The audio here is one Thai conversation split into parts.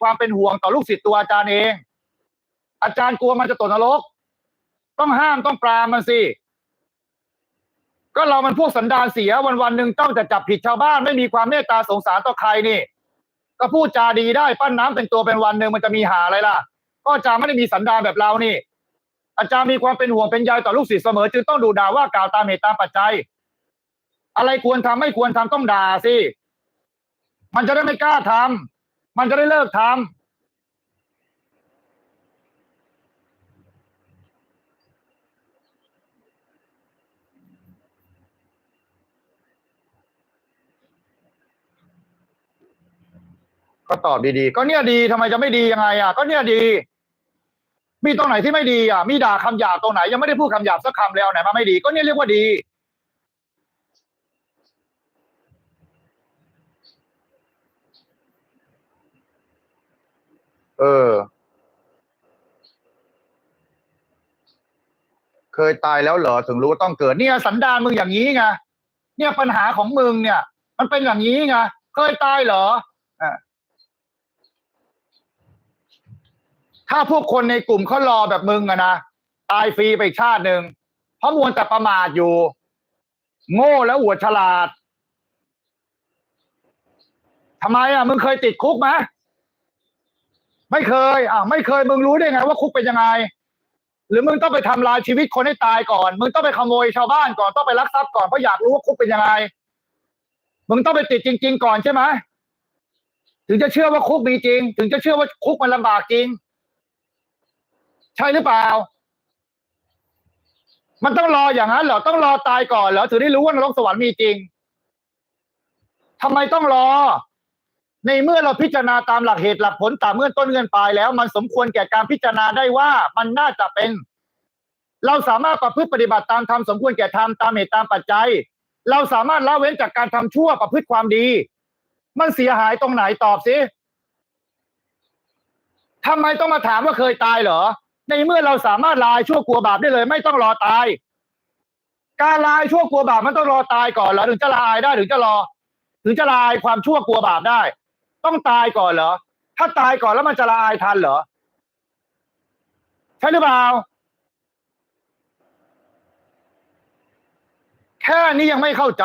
ความเป็นห่วงต่อลูกศิษย์ตัวอาจารย์เอง อาจารย์กลัวมันจะตกนรก ต้องห้ามต้องปรามมันสิ ก็เรามันพวกสันดานเสียวันวันหนึ่งต้องจะจับผิดชาวบ้าน ไม่มีความเมตตาสงสารต่อใครนี่ ก็พูดจาดีได้ปั้นน้ำเป็นตัวเป็นวันหนึ่งมันจะมีหาอะไรล่ะ ก็อาจารย์ไม่ได้มีสันดานแบบเรานี่ อาจารย์มีความเป็นห่วงเป็นใยต่อลูกศิษย์เสมอ จึงต้องดูด่าว่ากล่าวตามเหตุตามปัจจัย อะไรควรทำไม่ควรทำต้องด่าสิมันจะได้ไม่กล้าทำ มันจะได้เลิกทำก็ตอบดีๆ ก็เนี่ยดีทำไมจะไม่ดียังไงอะ ก็เนี่ยดี มีตรงไหนที่ไม่ดีอะ มีด่าคำหยาบตรงไหนยังไม่ได้พูดคำหยาบสักคำแล้วไหนมาไม่ดี ก็เนี่ยเรียกว่าดี เออ เคยตายแล้วเหรอถึงรู้ว่าต้องเกิด เนี่ย สันดานมึงอย่างนี้ไงเนี่ยปัญหาของมึงเนี่ย มันเป็นอย่างนี้ไงเคยตายเหรออะถ้าพวกคนในกลุ่มเขารอแบบมึงอะนะตายฟรีไปชาติหนึ่งเพราะมัวแต่ประมาทอยู่ โง่แล้วอวดฉลาดทำไมอะมึงเคยติดคุกไหม ไม่เคยอะไม่เคยมึงรู้ได้ไงว่าคุกเป็นยังไง หรือมึงต้องไปทำลายชีวิตคนให้ตายก่อน มึงต้องไปขโมยชาวบ้านก่อนต้องไปลักทรัพย์ก่อนเพราะอยากรู้ว่าคุกเป็นยังไง มึงต้องไปติดจริง ๆ ก่อนใช่ไหมถึงจะเชื่อว่าคุกมีจริง ถึงจะเชื่อว่าคุกมันลำบากจริง ใช่หรือเปล่า มันต้องรออย่างนั้นเหรอต้องรอตายก่อนเหรอถึงได้รู้ว่านรกสวรรค์มีจริงทำไมต้องรอ ในเมื่อเราพิจารณาตามหลักเหตุหลักผลตามเงื่อนต้นเงื่อนปลายแล้ว มันสมควรแก่การพิจารณาได้ว่ามันน่าจะเป็น เราสามารถประพฤติปฏิบัติตามธรรมสมควรแก่ธรรมตามเหตุตามปัจจัย เราสามารถละเว้นจากการทำชั่วประพฤติความดี มันเสียหายตรงไหนตอบสิทำไมต้องมาถามว่าเคยตายเหรอ ในเมื่อเราสามารถลายชั่วกลัวบาปได้เลย ไม่ต้องรอตาย การลายชั่วกลัวบาปมันต้องรอตายก่อนเหรอถึงจะลายได้ถึงจะรอ ถึงจะลายความชั่วกลัวบาปได้ ต้องตายก่อนเหรอ ถ้าตายก่อนแล้วมันจะละอายทันเหรอ ใช่หรือเปล่า แค่นี้ยังไม่เข้าใจ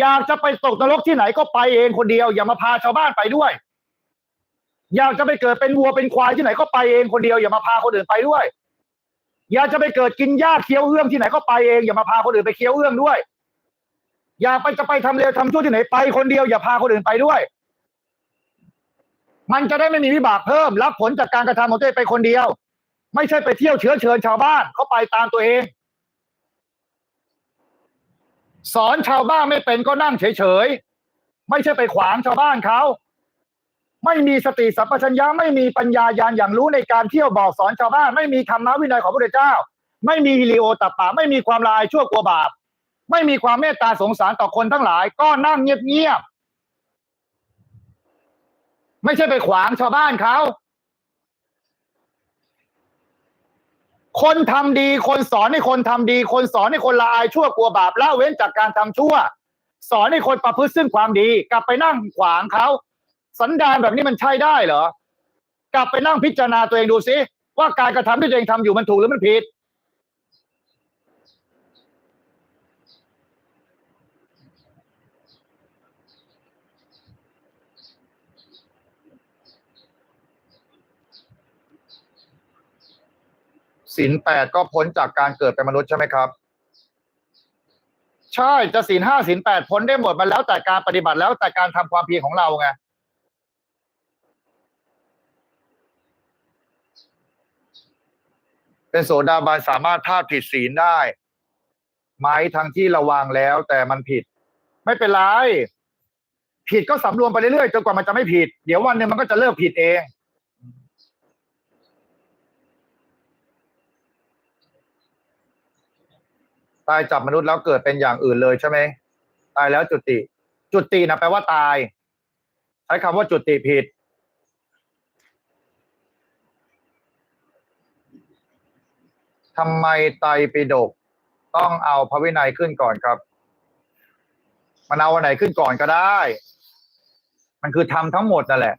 อยากจะไปตกนรกที่ไหนก็ไปเองคนเดียว อย่ามาพาชาวบ้านไปด้วย อยากจะไปเกิดเป็นวัวเป็นควายที่ไหนก็ไปเองคนเดียว อย่ามาพาคนอื่นไปด้วย อยากจะไปเกิดกินหญ้าเคี้ยวเอื้องที่ไหนก็ไปเองอย่ามาพาคนอื่นไปเคี้ยวเอื้องด้วยอยากไปจะไปทำเลวทำชั่วที่ไหนไปคนเดียวอย่าพาคนอื่นไปด้วย มันจะได้ไม่มีวิบากเพิ่ม รับผลจากการกระทำของตัวเองไปคนเดียว ไม่ใช่ไปเที่ยวเชื้อเชิญชาวบ้านเขาไปตามตัวเอง สอนชาวบ้านไม่เป็นก็นั่งเฉยๆไม่ใช่ไปขวางชาวบ้านเขาไม่มีสติสัพพัญญะไม่มีปัญญาญาณอย่างรู้ในการเที่ยวบอกสอนชาวบ้าน ไม่มีธรรมวินัยของพระเจ้า ไม่มีฮิริโอตัปปะ ไม่มีความลายชั่วกลัวบาป ไม่มีความเมตตาสงสารต่อคนทั้งหลาย ก็นั่งเงียบๆ ไม่ใช่ไปขวางชาวบ้านเขา คนทำดี คนสอนให้คนทำดี คนสอนให้คนละอายชั่วกลัวบาปละเว้นจากการทำชั่ว สอนให้คนประพฤติซึ่งความดี กลับไปนั่งขวางเขาสันดานแบบนี้มันใช่ได้เหรอ กลับไปนั่งพิจารณาตัวเองดูซิว่าการกระทำที่ตัวเองทำอยู่มันถูกหรือมันผิด ศีลแปดก็พ้นจากการเกิดเป็นมนุษย์ใช่ไหมครับ ใช่จะศีลห้าศีลแปดพ้นได้หมดมันแล้วแต่การปฏิบัติแล้วแต่การทำความเพียรของเราไงเป็นโสดาบันสามารถพลาดผิดศีลได้ไหมทั้งที่ระวังแล้วแต่มันผิด ไม่เป็นไร ผิดก็สำรวมไปเรื่อยๆจนกว่ามันจะไม่ผิด เดี๋ยววันหนึ่งมันก็จะเลิกผิดเอง ตายจับมนุษย์แล้วเกิดเป็นอย่างอื่นเลยใช่ไหมตายแล้วจุติ จุตินะแปลว่าตาย ใช้คำว่าจุติผิดทำไมไตปิฎกต้องเอาพระวินัยขึ้นก่อนครับ มันเอาอันไหนขึ้นก่อนก็ได้ มันคือทำทั้งหมดนั่นแหละ